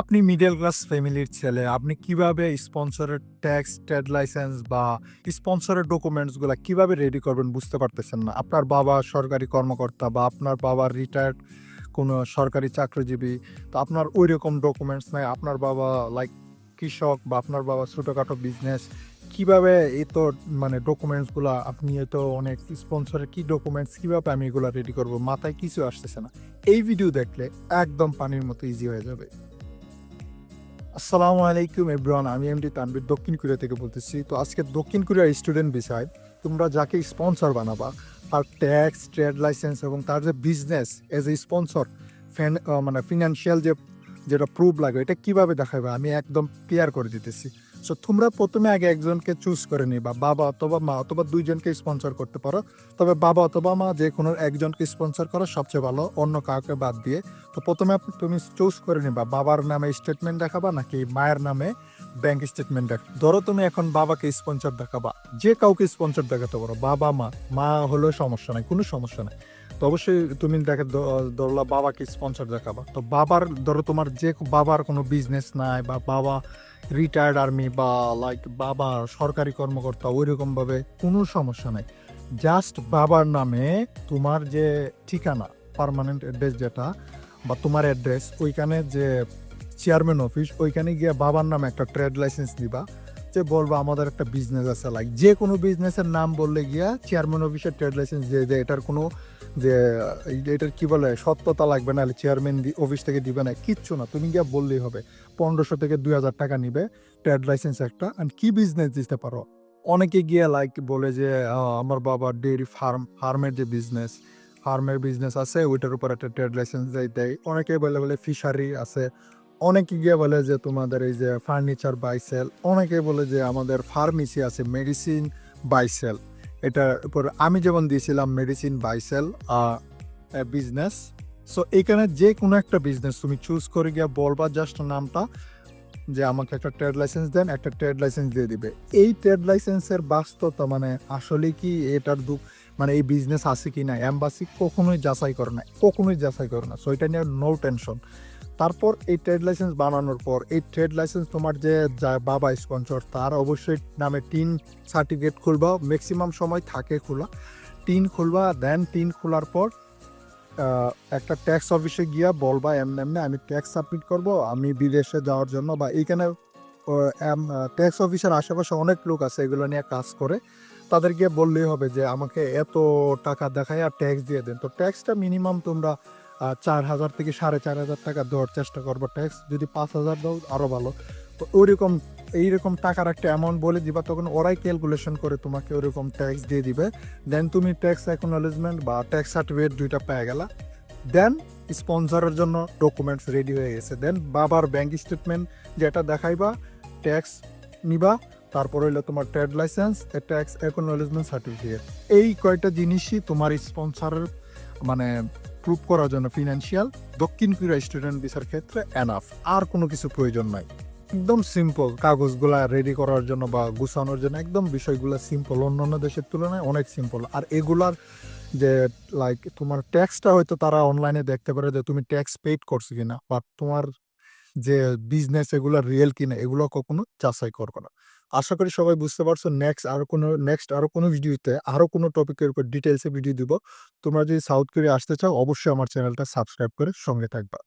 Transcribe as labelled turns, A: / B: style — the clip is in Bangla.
A: আপনি মিডল ক্লাস ফ্যামিলির ছেলে। আপনি কীভাবে স্পন্সরের ট্যাক্স, ট্রেড লাইসেন্স বা স্পন্সরের ডকুমেন্টসগুলা কীভাবে রেডি করবেন বুঝতে পারতেছেন না। আপনার বাবা সরকারি কর্মকর্তা বা আপনার বাবা রিটায়ার্ড কোনো সরকারি চাকরিজীবী। তো আপনার ঐরকম ডকুমেন্টস নাই। আপনার বাবা লাইক কৃষক বা আপনার বাবা ছোটোখাটো বিজনেস। কীভাবে এই তো মানে ডকুমেন্টসগুলা আপনি তো অনেক স্পন্সরের কি ডকুমেন্টস কীভাবে আমি এগুলা রেডি করব? মাথায় কিছু আসতেছে না। এই ভিডিও দেখলে একদম পানির মতো ইজি হয়ে যাবে। আসসালামু আলাইকুম এব্রান আমি এমডি তানবির দক্ষিণ কোরিয়া থেকে বলতেছি। তো আজকে দক্ষিণ কোরিয়ার স্টুডেন্ট বিষয় তোমরা যাকে স্পন্সর বানাবা তার ট্যাক্স, ট্রেড লাইসেন্স এবং তার যে business as a sponsor fan মানে ফিনান্সিয়াল যে যেটা প্রুফ লাগে এটা কীভাবে দেখাবে আমি একদম ক্লিয়ার করে দিতেছি। সো তোমরা প্রথমে আগে একজনকে চুজ করে নিবা। বাবা অথবা মা অথবা ২ জনকে স্পন্সর করতে পারো। তবে বাবা অথবা মা যে কোনো একজনকে স্পন্সর করা সবচেয়ে ভালো অন্য কাউকে বাদ দিয়ে। তো প্রথমে তুমি চুজ করে নিবা বাবার নামে স্টেটমেন্ট দেখাবা নাকি মায়ের নামে ব্যাংক স্টেটমেন্ট দেখ ধরো তুমি এখন বাবাকে স্পন্সর দেখাবা। যে কাউকে স্পন্সর দেখাতে পারো। বাবা, মা। মা হলেও সমস্যা নাই, কোনো সমস্যা নাই। তো অবশ্যই তুমি দেখে ধরলা বাবাকে স্পন্সর দেখাবা। তো বাবার, ধরো তোমার যে বাবার কোনো বিজনেস নাই বা বাবা রিটায়ার্ড আর্মি বা লাইক বাবা সরকারি কর্মকর্তা ঐরকমভাবে কোনো সমস্যা নাই। জাস্ট বাবার নামে তোমার যে ঠিকানা পার্মানেন্ট অ্যাড্রেস যেটা বা তোমার অ্যাড্রেস ওইখানে যে চেয়ারম্যান অফিস ওইখানে গিয়ে বাবার নামে একটা ট্রেড লাইসেন্স দিবা। যে বলবা, আমাদের একটা বিজনেস আছে লাইক যে কোনো বিজনেসের নাম বললে গিয়া চেয়ারম্যান অফিসের ট্রেড লাইসেন্স দিয়ে দেয় এটার কোনো যে এটার কি বলে, সত্যতা লাগবে না চেয়ারম্যান অফিস থেকে দিবে না। কিচ্ছু না, তুমি গিয়া বললেই হবে। পনেরোশো থেকে দুই হাজার টাকা নিবে ট্রেড লাইসেন্স একটা। অ্যান্ড কি বিজনেস দিতে পারো? অনেকে গিয়ে লাইক বলে যে আমার বাবা ডেয়ারি ফার্ম ফার্মের যে বিজনেস ফার্মের বিজনেস আছে, ওইটার উপর একটা ট্রেড লাইসেন্স দেয় অনেকে বলে বলে ফিশারি আছে। অনেকে গিয়ে বলে যে, তোমাদের এই যে ফার্নিচার বাইসেল অনেকে বলে যে, আমাদের ফার্মেসি আছে মেডিসিন বাইসেল এটার উপর আমি যেমন দিয়েছিলাম মেডিসিন বাইসেল বিজনেস সো এখানে যে কোনো একটা বিজনেস তুমি চুজ করে গিয়ে বলবা জাস্ট নামটা, যে আমাকে একটা ট্রেড লাইসেন্স দেন, একটা ট্রেড লাইসেন্স দিয়ে দিবে। এই ট্রেড লাইসেন্সের বাস্তবতা মানে আসলে কি এটার দু মানে এই বিজনেস আছে কি না? অ্যাম্বাসি কখনোই যাচাই করে না, কখনোই যাচাই করে না। সো এটা নিয়ে নো টেনশন তারপর এই ট্রেড লাইসেন্স বানানোর পর, এই ট্রেড লাইসেন্স তোমার যে বাবা স্পন্সর তার অবশ্যই নামে টিন সার্টিফিকেট খুলবা ম্যাক্সিমাম সময় থাকে খোলা। টিন খুলবা দেন টিন খোলার পর একটা ট্যাক্স অফিসে গিয়া বলবা এমনি এমনি, আমি ট্যাক্স সাবমিট করব, আমি বিদেশে যাওয়ার জন্য, বা এইখানে ট্যাক্স অফিসের আশেপাশে অনেক লোক আছে, এগুলো নিয়ে কাজ করে। তাদের গিয়ে বললেই হবে যে, আমাকে এত টাকা দেখায় আর ট্যাক্স দিয়ে দেন। তো ট্যাক্সটা মিনিমাম তোমরা চার হাজার থেকে সাড়ে চার হাজার টাকা দেওয়ার চেষ্টা করব ট্যাক্স যদি পাঁচ হাজার দাও আরও ভালো। তো ওইরকম, এইরকম টাকার একটা অ্যামাউন্ট বলে দিবা, তখন ওরাই ক্যালকুলেশন করে তোমাকে ওরকম ট্যাক্স দিয়ে দিবে। দেন তুমি ট্যাক্স অ্যাকনোলেজমেন্ট বা ট্যাক্স সার্টিফিকেট দুইটা পেয়ে গেলা। দেন স্পন্সরের জন্য ডকুমেন্টস রেডি হয়ে গেছে। দেন বাবার ব্যাংক স্টেটমেন্ট যেটা দেখাইবা ট্যাক্স নিবা, তারপর হইল তোমার trade license tax acknowledgement certificate এই কয়টা জিনিসই তোমার স্পন্সরের মানে প্রুভ করার জন্য ফিনান্সিয়াল দক্ষিণ কোরিয়া স্টুডেন্ট ভিসার ক্ষেত্রে এনাফ আর কোনো কিছু প্রয়োজন নাই। একদম সিম্পল কাগজগুলা রেডি করার জন্য বা গুছানোর জন্য একদম বিষয়গুলো সিম্পল অন্যান্য দেশের তুলনায় অনেক সিম্পল আর এগুলার যে লাইক তোমার ট্যাক্সটা হয়তো তারা অনলাইনে দেখতে পারে যে তুমি ট্যাক্স পেড করছ কিনা, বা তোমার যে বিজনেস এগুলো রিয়েল কিনা, এগুলো কখনো যাচাই করব না। আশা করি সবাই বুঝতে পারছ নেক্সট আরও কোনো নেক্সট আরও কোনো ভিডিওতে আরও কোনো টপিকের উপর ডিটেলসে ভিডিও দিব। তোমরা যদি সাউথ কোরিয়া আসতে চাও, অবশ্যই আমার চ্যানেলটা সাবস্ক্রাইব করে সঙ্গে থাকবা।